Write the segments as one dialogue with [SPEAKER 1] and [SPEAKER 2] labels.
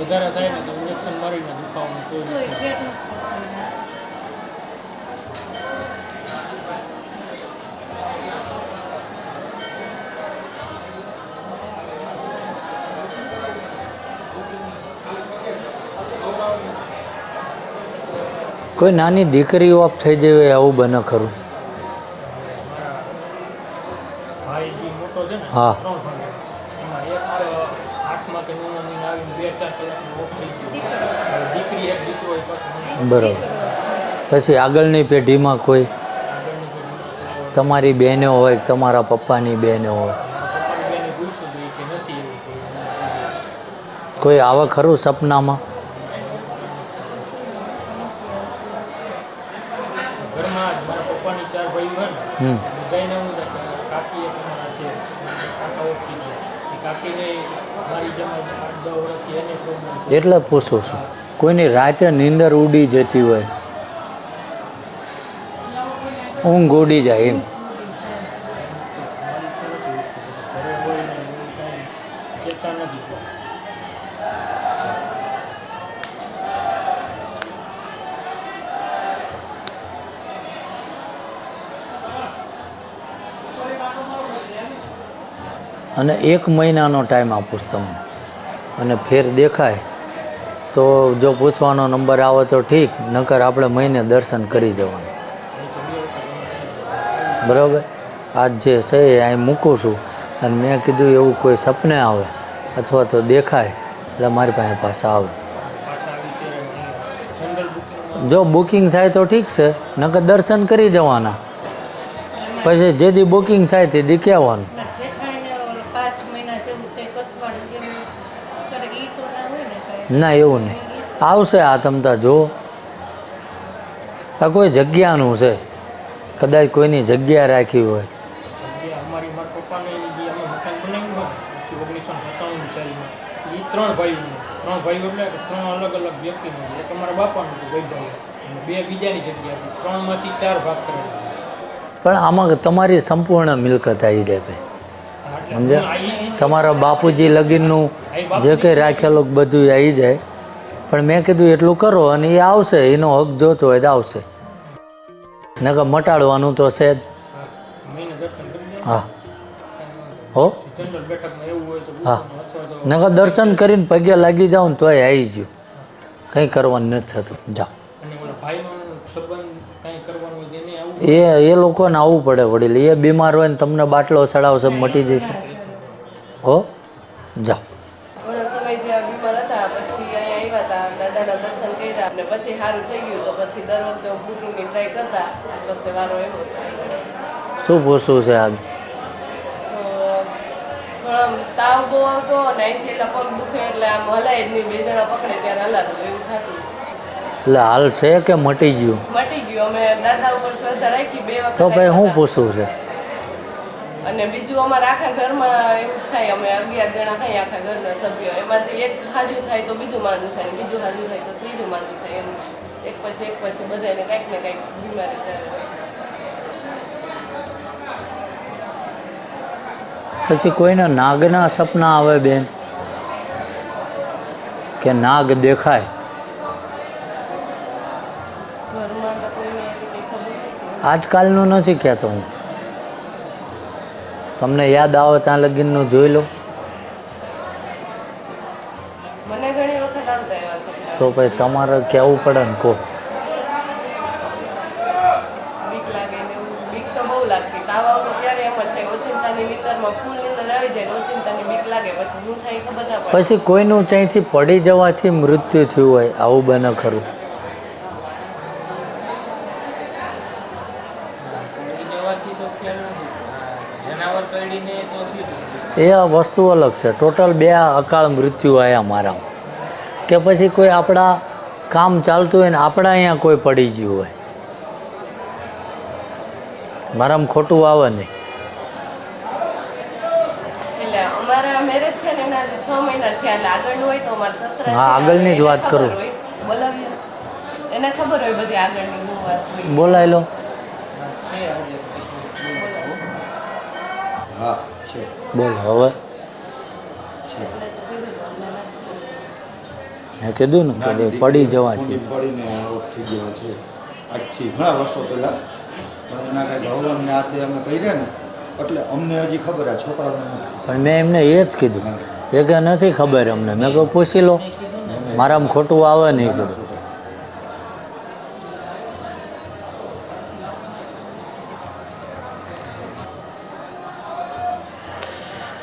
[SPEAKER 1] વધારે થાય ને તો ઇન્જેક્શન મારીને દુખાવાનું કોઈ.
[SPEAKER 2] કોઈ નાની દીકરી ઓફ થઈ જાય આવું બને ખરું
[SPEAKER 1] ભાઈ જે મોટો છે ને
[SPEAKER 2] હા.
[SPEAKER 1] ત્રણ ભાઈ એમાં એક અ, આઠમાં કે નવમાં મહિને આવીને બે ચાર કલાકમાં ઓફ થઈ ગયો. દીકરી. એક દીકરો એ પાછો
[SPEAKER 2] બરાબર. પછી આગળની પેઢીમાં કોઈ? તમારી બહેનો હોય તમારા પપ્પાની બહેનો હોય?
[SPEAKER 1] કોઈ.
[SPEAKER 2] આવે ખરું સપનામાં? હમ.
[SPEAKER 1] કાકી છે.
[SPEAKER 2] એટલે પૂછું છું કોઈની રાતે નીંદર ઉડી જતી હોય ઊંઘ ઉડી જાય એમ.
[SPEAKER 1] કહેતા નથી.
[SPEAKER 2] અને એક મહિનાનો ટાઈમ આપું તમને. અને ફેર દેખાય તો જો પૂછવાનો નંબર આવે તો ઠીક, નકર આપણે મહિને દર્શન કરી જવાનું. બરાબર? આજ જે છે એ અહીં મૂકું છું. અને મેં કીધું એવું કોઈ સપને આવે અથવા તો દેખાય, એટલે મારી પાસે પાછા આવજો. જો બુકિંગ થાય તો ઠીક છે, નકર દર્શન કરી જવાના. પછી જે દી બુકિંગ થાય તે દી કહેવાનું
[SPEAKER 3] ને
[SPEAKER 2] એવું નહીં. આવશે આ તમતા જો આ કોઈ જગ્યાનું છે. કદાચ કોઈની જગ્યા રાખી હોય.
[SPEAKER 1] જગ્યા અમારી મારા પપ્પાને જે અમે મકાન બનાવ્યું હોય ને ઓગણીસો સત્તાણું સાલમાં એ ત્રણ ભાઈઓનું. ત્રણ ભાઈઓ એટલે ત્રણ અલગ અલગ વ્યક્તિનું. એક અમારા બાપાનું હતું બે બીજાની જગ્યા હતી. ત્રણમાંથી ચાર ભાગ કરેલા.
[SPEAKER 2] પણ આમાં તમારી સંપૂર્ણ મિલકત આવી જાય ભાઈ. સમજ્યા? તમારા બાપુજી લગીનનું જે કંઈ રાખેલું બધું આવી જાય. પણ મેં કીધું એટલું કરો અને એ આવશે એનો હક જોતો હોય તો આવશે. નકર મટાડવાનું તો છે જ.
[SPEAKER 1] હા,
[SPEAKER 2] હા. હો? નકર દર્શન કરીને પગે લાગી જાવ ને તોય આવી ગયું. કંઈ કરવાનું નથી થતું. જાઓ. એ એ લોકોને આવવું પડે વડીલ. એ બીમાર હોય ને તમને બાટલો ચડાવશે મટી જશે. હો? જાઓ.
[SPEAKER 4] સારું થઈ ગયું તો પછી દર વખતે હું બુકિંગની ટ્રાય કરતા આજ વખતે વારો એવો થાય.
[SPEAKER 2] શું પૂછવું છે આજ?
[SPEAKER 4] તો ઘણો તાવ બહુ આવતો અને અહીંથી એટલે પગ દુખે એટલે આમ હલાય જ નહીં બે જણા પકડે ત્યારે હલાતું એવું થતું.
[SPEAKER 2] એટલે હાલ છે કે મટી ગયું?
[SPEAKER 4] મટી ગયું. અમે દાદા ઉપર શ્રદ્ધા રાખી બે વખત
[SPEAKER 2] તો ભાઈ શું
[SPEAKER 4] આવ્યા
[SPEAKER 2] પૂછવું છે?
[SPEAKER 4] અને બીજું અમારા આખા ઘરમાં એવું થાય અમે અગિયાર જણા થાય આખા ઘરના સભ્યો. એમાંથી એક હાજુ થાય તો બીજું માંદું થાય બીજું હાજુ થાય તો ત્રીજું માંદું થાય એમ. એક પછી એક પછી બધાને કાંઈક ને કાંઈક બીમારી થાય.
[SPEAKER 2] પછી કોઈને નાગના સપના આવે બેન? કે નાગ દેખાય? આજકાલનું નથી કહેતો હું. તમને યાદ આવે ત્યાં લગીનનું જોઈ લો. તો પછી તમારે કહેવું પડે ને કહો.
[SPEAKER 4] પછી
[SPEAKER 2] કોઈનું ત્યાંથી પડી જવાથી મૃત્યુ થયું હોય આવું બને ખરું. એ વસ્તુ અલગ છે. ટોટલ બે અકાળ મૃત્યુ આવ્યા મારા કે પછી કોઈ આપણા કામ ચાલતું હોય ને આપણા અહીંયા કોઈ પડી ગયું હોય. મારામાં ખોટું આવે નહીં.
[SPEAKER 4] એટલે અમારા મેરેજ થયા ને એના છ મહિના થયા. એટલે આગળનું હોય તો અમારા સસરા
[SPEAKER 2] હા, આગળની જ વાત કરું.
[SPEAKER 4] બોલાવી એને ખબર હોય બધી આગળની શું
[SPEAKER 2] બોલાય લો.
[SPEAKER 1] છે આજે
[SPEAKER 5] હા છે.
[SPEAKER 2] બોલો હવે?
[SPEAKER 4] તો.
[SPEAKER 2] મેં કીધું ને કે ભાઈ પડી જવા છે
[SPEAKER 5] પડીને ઓફ થઈ ગયો છે. આજથી ઘણા વર્ષો પહેલાં. પણ એના કાંઈક ભગવાનને હાથે અમે કર્યા ને એટલે અમને હજી ખબર આ છોકરાને નથી.
[SPEAKER 2] પણ મેં એમને એ જ કીધું. એ કે નથી ખબર અમને. મેં કહું પૂછી લો. મારામાં ખોટું આવે નહીં કીધું.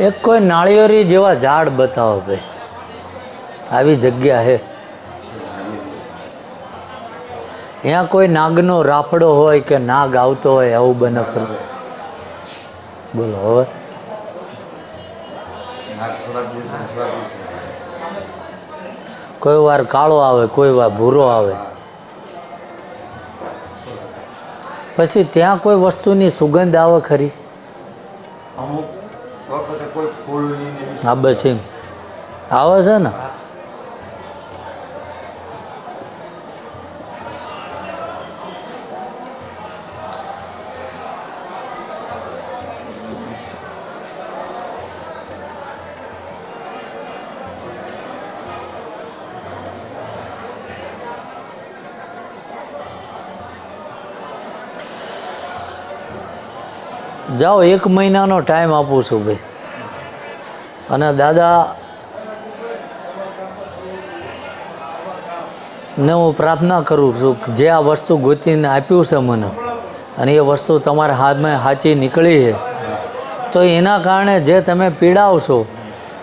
[SPEAKER 2] એક કોઈ નાળિયેરી જેવા ઝાડ બતાવો ભાઈ. આવી જગ્યા હે. ત્યાં કોઈ નાગનો રાફડો હોય કે નાગ આવતો હોય આવું બને ખરું. બોલો હવે. કોઈ વાર કાળો આવે કોઈ વાર ભૂરો આવે. પછી ત્યાં કોઈ વસ્તુની સુગંધ આવે ખરી? હા બસ એમ. આવે છે ને. જાઓ એક મહિનાનો ટાઈમ આપું છું ભાઈ. અને દાદા ને હું પ્રાર્થના કરું છું જે આ વસ્તુ ગોતીને આપ્યું છે મને, અને એ વસ્તુ તમારા હાથમાં સાચી નીકળી છે, તો એના કારણે જે તમે પીડાવશો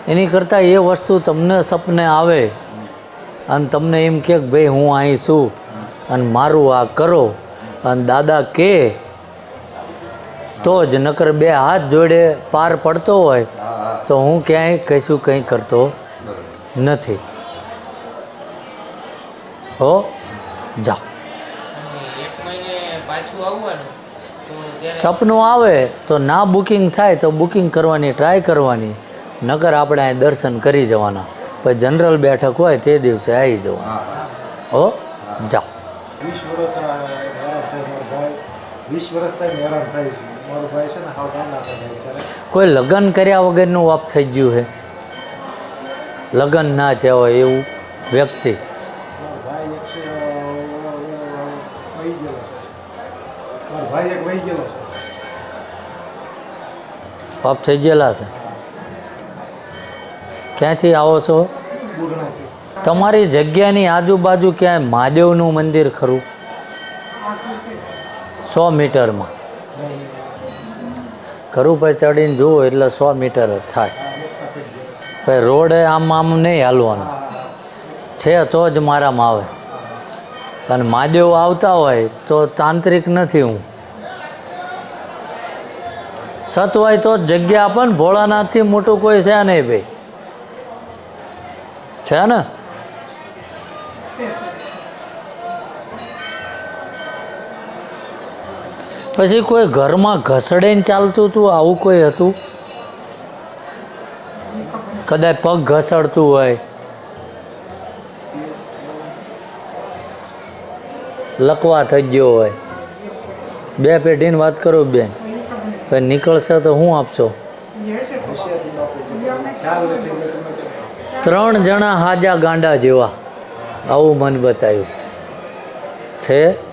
[SPEAKER 2] એની કરતાં એ વસ્તુ તમને સપને આવે, અને તમને એમ કે ભાઈ હું અહીં છું, અને મારું આ કરો, અને દાદા કે, તો જ નકર બે હાથ જોડે પાર પડતો હોય તો હું ક્યાંય કશું કંઈ કરતો નથી. હો? જાઓ. સપનું આવે તો ના બુકિંગ થાય તો બુકિંગ કરવાની ટ્રાય કરવાની. નકર આપણે અહીં દર્શન કરી જવાના. પછી જનરલ બેઠક હોય તે દિવસે આવી જવાનું. હો. જાઓ.
[SPEAKER 6] વીસ વર્ષ થાય હેરાન થાય છે. મારો ભાઈ છે ને હાવ નાના થાય ત્યારે
[SPEAKER 2] કોઈ લગ્ન કર્યા વગરનું વાપ થઈ ગયું છે લગ્ન ના થયા હોય એવું વ્યક્તિ?
[SPEAKER 6] મારો ભાઈ એક છે વહી ગયેલો છે. મારો ભાઈ એક વહી ગયેલો છે.
[SPEAKER 2] વાપ થઈ ગયેલા છે? ક્યાંથી આવો છો? તમારી જગ્યાની આજુબાજુ ક્યાંય મહાદેવનું મંદિર ખરું? સો મીટરમાં. ખરું પર ચડીને જુઓ એટલે સો મીટર જ થાય. પછી રોડે આમ આમ નહીં હાલવાનું. છે તો જ મારામાં આવે. અને મહાદેવ આવતા હોય તો તાંત્રિક નથી હું. સત હોય તો જગ્યા પણ ભોળાનાથથી મોટું કોઈ છે નહીં ભાઈ. છે ને? પછી કોઈ ઘરમાં ઘસડીને ચાલતું હતું? આવું કોઈ હતું? કદાચ પગ ઘસડતું હોય. લકવા થઈ ગયો હોય. બે પેઢીની વાત કરું બેન. પણ નીકળશે તો હું આપશો? ત્રણ જણા હાજા ગાંડા જેવા. આવું મન બતાવ્યું છે?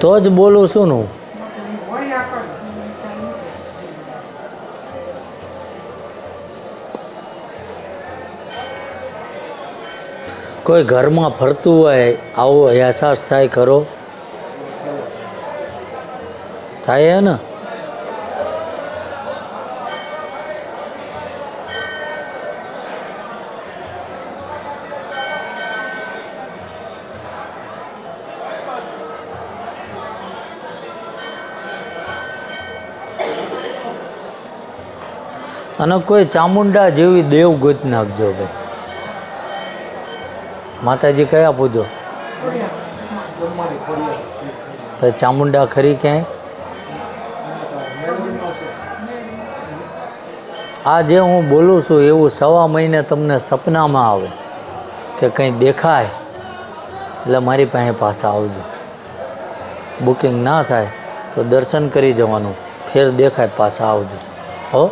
[SPEAKER 2] તો જ બોલું છું હું. કોઈ ઘરમાં ફરતું હોય, આવો અહેસાસ થાય ખરો થાય ને અને કોઈ ચામુંડા જેવી દેવ ગોત નાખજો ભાઈ. માતાજી કયા પૂજો? પછી ચામુંડા ખરી ક્યાંય? આ જે હું બોલું છું, એવું સવા મહિને તમને સપનામાં આવે કે કંઈ દેખાય, એટલે મારી પાસે પાછા આવજો. બુકિંગ ના થાય, તો દર્શન કરી જવાનું, ફેર દેખાય, પાછા આવજો. હો?